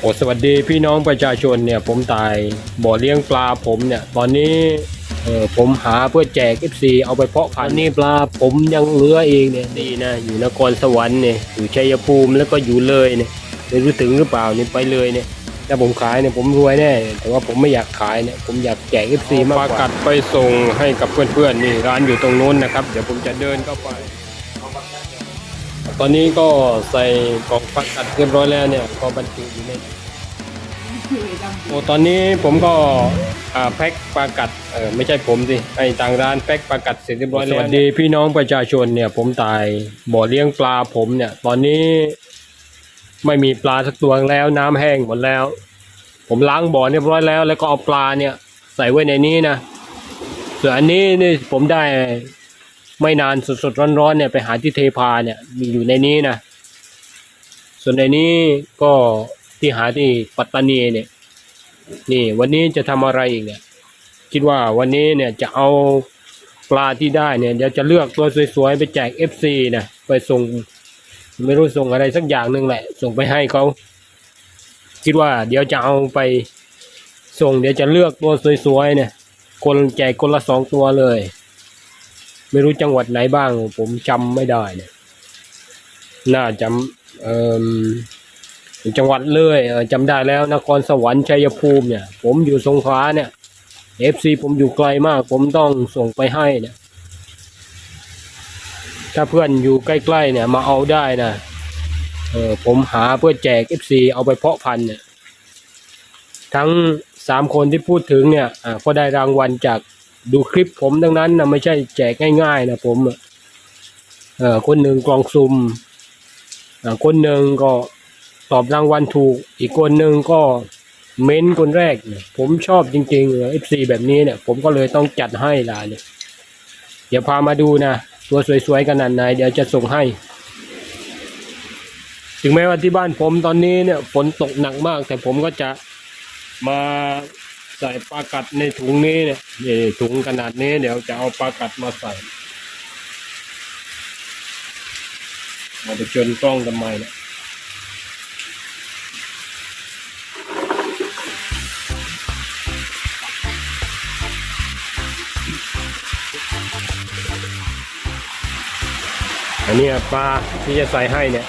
โอ้สวัสดีพี่น้องประชาชนเนี่ยผมตายบ่อเลี้ยงปลาผมเนี่ยตอนนี้เออผมหาเพื่อแจก FC เอาไปเพาะพันธุ์นี่ปลาผมยังเหลือเองเนี่ยนี่นะอยู่นครสวรรค์เนี่ยอยู่ชัยภูมิแล้วก็อยู่เลยเนี่ยไม่รู้ถึงหรือเปล่านี่ไปเลยเนี่ยถ้าผมขายเนี่ยผมรวยแน่แต่ว่าผมไม่อยากขายเนี่ยผมอยากแจก FC มากกว่าปลากัดไปส่งให้กับเพื่อนๆนี่ร้านอยู่ตรงโน้นนะครับ เดี๋ยวผมจะเดินเข้าไป ตอนนี้ก็ใส่กล่องปลากัดเรียบร้อยแล้วเนี่ยก็บรรจุอยู่ในโอ้ตอนนี้ผมก็อ่าแพ็คปลากัดเออไม่ใช่ผมสิไอ้ต่างร้านแพ็คปลากัดเสร็จเรียบร้อยแล้วสวัสดีพี่น้องประชาชนเนี่ย ผมตายบ่อเลี้ยงปลาผมเนี่ย ตอนนี้ไม่มีปลาสักตัวแล้วน้ำแห้งหมดแล้ว ผมล้างบ่อเรียบร้อยแล้ว แล้วก็เอาปลาเนี่ย ใส่ไว้ในนี้นะส่วนอันนี้นี่ผมได้ ไม่นานสดๆร้อนๆเนี่ยไปหาที่เทพาเนี่ยมีอยู่ในนี้นะส่วนในนี้ก็ที่หาที่ปัตตานีเนี่ย นี่วันนี้จะทำอะไรอีกเนี่ย คิดว่าวันนี้เนี่ยจะเอาปลาที่ได้เนี่ยเดี๋ยวจะเลือกตัวสวยๆไปแจก FC นะไปส่ง ไม่รู้ส่งอะไรสักอย่างหนึ่งแหละ ส่งไปให้เขาคิดว่าเดี๋ยวจะเอาไปส่ง เดี๋ยวจะเลือกตัวสวยๆเนี่ย คนแจกคนละสองตัวเลย ไม่รู้จังหวัดไหนบ้าง ผมจำไม่ได้เนี่ยน่าจำเอ่อจังหวัดเลยเออจำได้แล้ว นครสวรรค์ชัยภูมิเนี่ย ผมอยู่สงขลาเนี่ยเอฟซีผมอยู่ไกลมาก ผมต้องส่งไปให้เนี่ย ถ้าเพื่อนอยู่ใกล้ๆเนี่ยมาเอาได้นะเออผมหาเพื่อแจกเอฟซีเอาไปเพาะพันธุ์เนี่ย ทั้งสามคนที่พูดถึงเนี่ยอ่าก็ได้รางวัลจาก ดูคลิปผมทั้งนั้นนะไม่ใช่แจกง่ายๆนะผมเออคนหนึ่งกล่องซุ่มอ่าคนหนึ่งก็ตอบรางวัลถูก อีกคนหนึ่งก็เม้นคนแรก ผมชอบจริงๆเอฟซีแบบนี้เนี่ยผมก็เลยต้องจัดให้ล่ะเนี่ยเดี๋ยวพามาดูนะ ตัวสวยๆขนาดไหนเดี๋ยวจะส่งให้ ถึงแม้ว่าที่บ้านผมตอนนี้เนี่ยฝนตกหนักมาก แต่ผมก็จะมา ใส่ปลากัดในถุงนี้เนี่ยนี่ถุงขนาดนี้เดี๋ยวจะเอาปลากัดมาใส่เอาไปจนกล้องทำไมเนี่ยอันนี้ปลาที่จะใส่ให้เนี่ย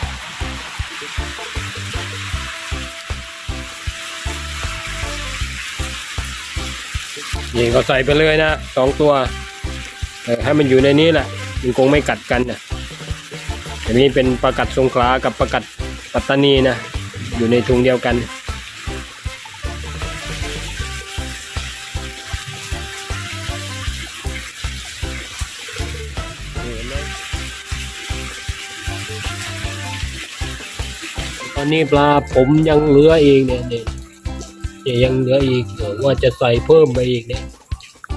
นี่ก็ใส่ไปเลยนะสองตัวให้มันอยู่ในนี้แหละมันคงไม่กัดกันนะอันนี้เป็นปลากัดสงขลากับปลากัดปัตตานีนะ อยู่ในถุงเดียวกัน ตอนนี้ปลาผมยังเหลือเนี่ยเนี่ย เนี่ยยังเหลืออีกเดี๋ยวว่าจะใส่เพิ่มไปอีกเนี่ย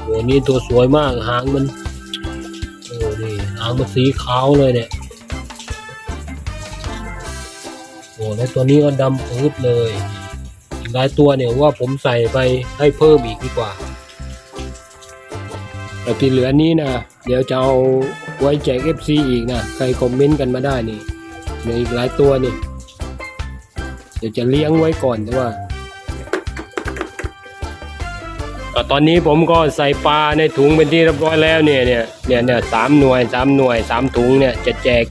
โหนี่ตัวสวยมากหางมันโอ้นี่หางมันสีขาวเลยเนี่ยโอ้แล้วตัวนี้ก็ดำปื๊ดเลยหลายตัวเนี่ยว่าผมใส่ไปให้เพิ่มอีกดีกว่าแต่ที่เหลือนี้นะเดี๋ยวจะเอาไว้แจก FC อีกนะใครคอมเมนต์กันมาได้นี่เหลืออีกหลายตัวนี่เดี๋ยวจะเลี้ยงไว้ก่อนแต่ว่า ก็ตอนนี้ผมก็ใส่ปลาในถุงเป็นที่เรียบร้อยแล้วเนี่ยเนี่ยเนี่ยเนี่ยสามหน่วยสามหน่วยสามถุงเนี่ยจะแจก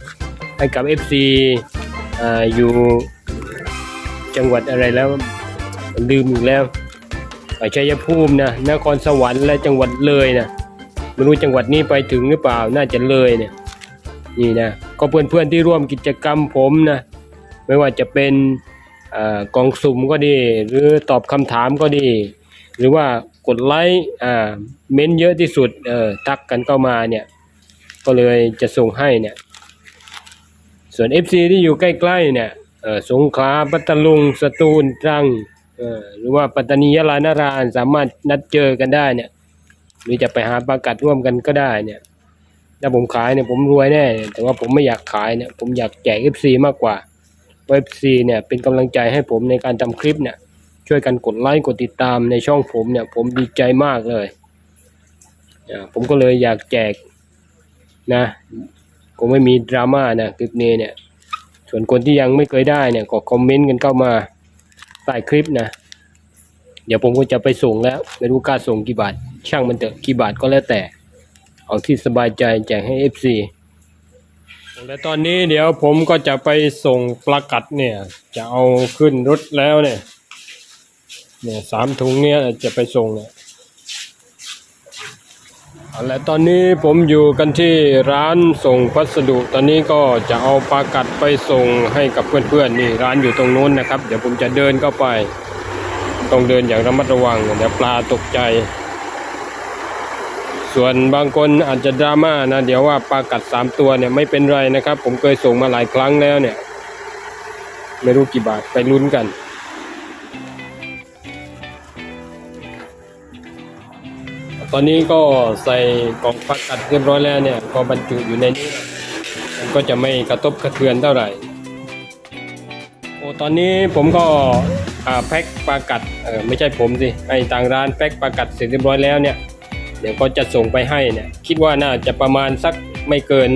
ให้กับ FC อ่าอยู่จังหวัดอะไรแล้วลืมอีกแล้วไปชัยภูมินะนครสวรรค์และจังหวัดเลยนะไม่รู้จังหวัดนี้ไปถึงหรือเปล่าน่าจะเลยเนี่ยนี่นะก็เพื่อนๆที่ร่วมกิจกรรมผมนะไม่ว่าจะเป็นอกล่องสุ่มก็ดี หรือตอบคำถามก็ดี หรือว่า กดไลค์อ่าเม้นเยอะที่สุดเออทักกันเข้ามาเนี่ย ก็เลยจะส่งให้เนี่ย ส่วน FC ที่อยู่ใกล้ๆเนี่ยเออสงขลาปัตตาลุงสตูลตรังเออหรือว่าปัตตานียะลานาราสามารถนัดเจอกันได้เนี่ย หรือจะไปหาปลากัดร่วมกันก็ได้เนี่ยถ้าผมขายเนี่ยผมรวยแน่ แต่ว่าผมไม่อยากขายเนี่ย ผมอยากแจก FC มากกว่าเว็บซีเนี่ยเป็นกำลังใจให้ผมในการทำคลิปเนี่ย ช่วยกันกดไลค์กดติดตามในช่องผมเนี่ย ผมดีใจมากเลยอ่าผมก็เลยอยากแจกนะคงไม่มีดราม่านะคลิปนี้เนี่ย ส่วนคนที่ยังไม่เคยได้เนี่ยก็คอมเมนต์กันเข้ามาถต้คลิปนะ เดี๋ยวผมก็จะไปส่งแล้วไม่รู้กล้าส่งกี่บาท ช่างมันเถอะกี่บาทก็แล้วแต่ เอาที่สบายใจแจกให้ FC และตอนนี้เดี๋ยวผมก็จะไปส่งปลากัดเนี่ย จะเอาขึ้นรถแล้วเนี่ย เนี่ยสามถุงเนี่ยจะไปส่งเนี่ยเอาละตอนนี้ผมอยู่กันที่ร้านส่งพัสดุ ตอนนี้ก็จะเอาปลากัดไปส่งให้กับเพื่อนๆนี่ร้านอยู่ตรงนู้นนะครับ เดี๋ยวผมจะเดินเข้าไป ต้องเดินอย่างระมัดระวังเดี๋ยวปลาตกใจ ส่วนบางคนอาจจะดราม่านะเดี๋ยวว่าปลากัดสามตัวเนี่ยไม่เป็นไรนะครับ ผมเคยส่งมาหลายครั้งแล้วเนี่ย ไม่รู้กี่บาทไปลุ้นกัน ตอนนี้ก็ใส่กล่องปลากัดเรียบร้อยแล้วเนี่ยก็บรรจุอยู่ในนี้ มันก็จะไม่กระทบกระเทือนเท่าไหร่โอ้ตอนนี้ผมก็แพ็คปลากัดเออไม่ใช่ผมสิไอ้ต่างร้านแพ็คปลากัดเสร็จเรียบร้อยแล้วเนี่ยเดี๋ยวก็จะส่งไปให้เนี่ยคิดว่าน่าจะประมาณสักไม่เกิน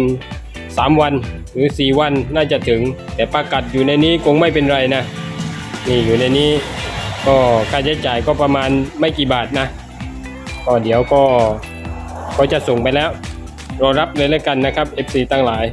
3 วันหรือ 4 วันน่าจะถึง แต่ปลากัดอยู่ในนี้คงไม่เป็นไรนะนี่อยู่ในนี้ก็ค่าใช้จ่ายก็ประมาณไม่กี่บาทนะ ก็เดี๋ยวก็ก็จะส่งไปแล้วรอรับเลยแล้วกันนะครับ FC ตั้งหลาย